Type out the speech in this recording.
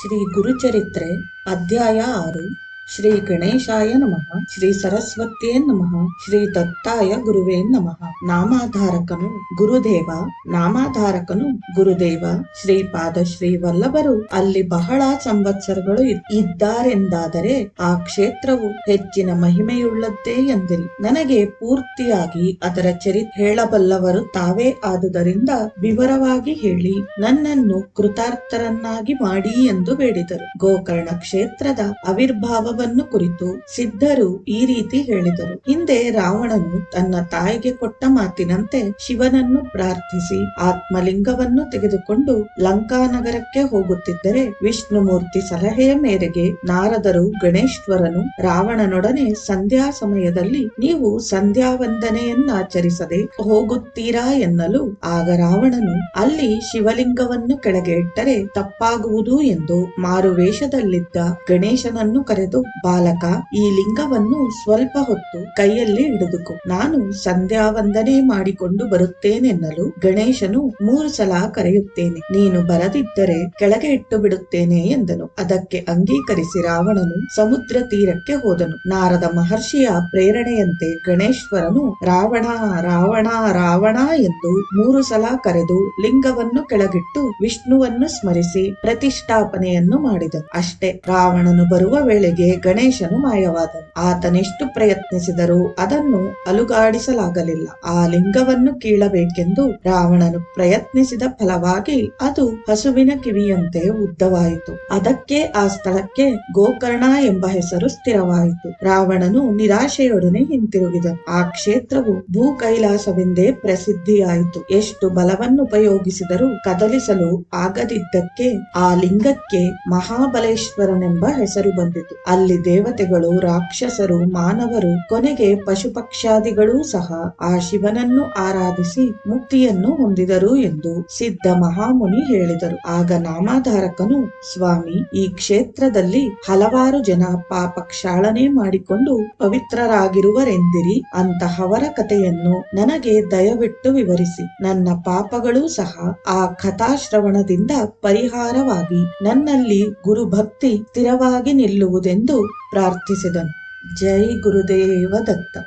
ಶ್ರೀ ಗುರುಚರಿತ್ರೆ ಅಧ್ಯಾಯ ಆರು ಶ್ರೀ ಗಣೇಶಾಯ ನಮಃ. ಶ್ರೀ ಸರಸ್ವತಿಯೇ ನಮಃ. ಶ್ರೀ ದತ್ತಾಯ ಗುರುವೇ ನಮಃ. ನಾಮಾಧಾರಕನು ಗುರುದೇವ. ನಾಮಾಧಾರಕನು ಗುರುದೇವ. ಶ್ರೀಪಾದ ಶ್ರೀ ವಲ್ಲಭರು. ಅಲ್ಲಿ ಬಹಳ ಸಂವತ್ಸರಗಳು ಇದ್- ಇದ್ದಾರೆಂದಾದರೆ ಆ ಕ್ಷೇತ್ರವು ಹೆಚ್ಚಿನ ಮಹಿಮೆಯುಳ್ಳದ್ದೇ ಎಂದಿರಿ. ನನಗೆ ಪೂರ್ತಿಯಾಗಿ ಅದರ ಚರಿ ಹೇಳಬಲ್ಲವರು ತಾವೇ ಆದುದರಿಂದ ವಿವರವಾಗಿ ಹೇಳಿ. ನನ್ನನ್ನು ಕೃತಾರ್ಥರನ್ನಾಗಿ ಮಾಡಿ ಎಂದು ಬೇಡಿದರು. ಗೋಕರ್ಣ ಕ್ಷೇತ್ರದ ಆವಿರ್ಭಾವವನ್ನು ಕುರಿತು ಸಿದ್ಧರು ಈ ರೀತಿ ಹೇಳಿದರು. ಹಿಂದೆ ರಾವಣನು ತನ್ನ ತಾಯಿಗೆ ಕೊಟ್ಟ ಮಾತಿನಂತೆ ಶಿವನನ್ನು ಪ್ರಾರ್ಥಿಸಿ, ಆತ್ಮಲಿಂಗವನ್ನು ತೆಗೆದುಕೊಂಡು ಲಂಕಾನಗರಕ್ಕೆ ಹೋಗುತ್ತಿದ್ದರೆ ವಿಷ್ಣುಮೂರ್ತಿ ಸಲಹೆಯ ಮೇರೆಗೆ ನಾರದರು ಗಣೇಶ್ವರನು ರಾವಣನೊಡನೆ ಸಂಧ್ಯಾ ಸಮಯದಲ್ಲಿ, ನೀವು ಸಂಧ್ಯಾ ವಂದನೆಯನ್ನಾಚರಿಸದೆ ಹೋಗುತ್ತೀರಾ ಎನ್ನಲು ಆಗ ರಾವಣನು ಅಲ್ಲಿ ಶಿವಲಿಂಗವನ್ನು ಕೆಳಗೆ ಇಟ್ಟರೆ ತಪ್ಪಾಗುವುದು ಎಂದು ಮಾರುವೇಷದಲ್ಲಿದ್ದ ಗಣೇಶನನ್ನು ಕರೆದು ಬಾಲಕ, ಈ ಲಿಂಗವನ್ನು ಸ್ವಲ್ಪ ಹೊತ್ತು ಕೈಯಲ್ಲಿ ಹಿಡಿದುಕೋ. ನಾನು ಸಂಧ್ಯಾ ವಂದನೆ ಮಾಡಿಕೊಂಡು ಬರುತ್ತೇನೆನ್ನಲು ಗಣೇಶನು ಮೂರು ಸಲ ಕರೆಯುತ್ತೇನೆ. ನೀನು ಬರದಿದ್ದರೆ ಕೆಳಗೆ ಇಟ್ಟು ಬಿಡುತ್ತೇನೆ ಎಂದನು. ಅದಕ್ಕೆ ಅಂಗೀಕರಿಸಿ ರಾವಣನು ಸಮುದ್ರ ತೀರಕ್ಕೆ ಹೋದನು. ನಾರದ ಮಹರ್ಷಿಯ ಪ್ರೇರಣೆಯಂತೆ ಗಣೇಶ್ವರನು ರಾವಣ ರಾವಣ ರಾವಣ ಎಂದು ಮೂರು ಸಲ ಕರೆದು ಲಿಂಗವನ್ನು ಕೆಳಗಿಟ್ಟು ವಿಷ್ಣುವನ್ನು ಸ್ಮರಿಸಿ ಪ್ರತಿಷ್ಠಾಪನೆಯನ್ನು ಮಾಡಿದನು. ಅಷ್ಟೇ, ರಾವಣನು ಬರುವ ವೇಳೆಗೆ ಗಣೇಶನು ಮಾಯವಾದನು. ಆತನೆಷ್ಟು ಪ್ರಯತ್ನಿಸಿದರೂ ಅದನ್ನು ಅಲುಗಾಡಿಸಲಾಗಲಿಲ್ಲ. ಆ ಲಿಂಗವನ್ನು ಕೀಳಬೇಕೆಂದು ರಾವಣನು ಪ್ರಯತ್ನಿಸಿದ ಫಲವಾಗಿ ಅದು ಹಸುವಿನ ಕಿವಿಯಂತೆ ಉದ್ದವಾಯಿತು. ಅದಕ್ಕೆ, ಆ ಸ್ಥಳಕ್ಕೆ ಗೋಕರ್ಣ ಎಂಬ ಹೆಸರು ಸ್ಥಿರವಾಯಿತು. ರಾವಣನು ನಿರಾಶೆಯೊಡನೆ ಹಿಂತಿರುಗಿದನು. ಆ ಕ್ಷೇತ್ರವು ಭೂ ಕೈಲಾಸವೆಂದೇ ಪ್ರಸಿದ್ಧಿಯಾಯಿತು. ಎಷ್ಟು ಬಲವನ್ನು ಉಪಯೋಗಿಸಿದರೂ ಕದಲಿಸಲು ಆಗದಿದ್ದಕ್ಕೆ ಆ ಲಿಂಗಕ್ಕೆ ಮಹಾಬಲೇಶ್ವರನೆಂಬ ಹೆಸರು ಬಂದಿತು. ಅಲ್ಲಿ ದೇವತೆಗಳು, ರಾಕ್ಷಸರು, ಮಾನವರು, ಕೊನೆಗೆ ಪಶುಪಕ್ಷಾದಿಗಳೂ ಸಹ ಆ ಶಿವನನ್ನು ಆರಾಧಿಸಿ ಮುಕ್ತಿಯನ್ನು ಹೊಂದಿದರು ಎಂದು ಸಿದ್ಧ ಮಹಾಮುನಿ ಹೇಳಿದರು. ಆಗ ನಾಮಾಧಾರಕನು, ಸ್ವಾಮಿ, ಈ ಕ್ಷೇತ್ರದಲ್ಲಿ ಹಲವಾರು ಜನ ಪಾಪ ಕ್ಷಾಳನೆ ಮಾಡಿಕೊಂಡು ಪವಿತ್ರರಾಗಿರುವರೆಂದಿರಿ. ಅಂತಹವರ ಕಥೆಯನ್ನು ನನಗೆ ದಯವಿಟ್ಟು ವಿವರಿಸಿ. ನನ್ನ ಪಾಪಗಳೂ ಸಹ ಆ ಕಥಾಶ್ರವಣದಿಂದ ಪರಿಹಾರವಾಗಿ ನನ್ನಲ್ಲಿ ಗುರುಭಕ್ತಿ ಸ್ಥಿರವಾಗಿ ನಿಲ್ಲುವುದೆಂದು ಪ್ರಾರ್ಥಿಸಿದನು. ಜೈ ಗುರುದೇವ ದತ್ತ.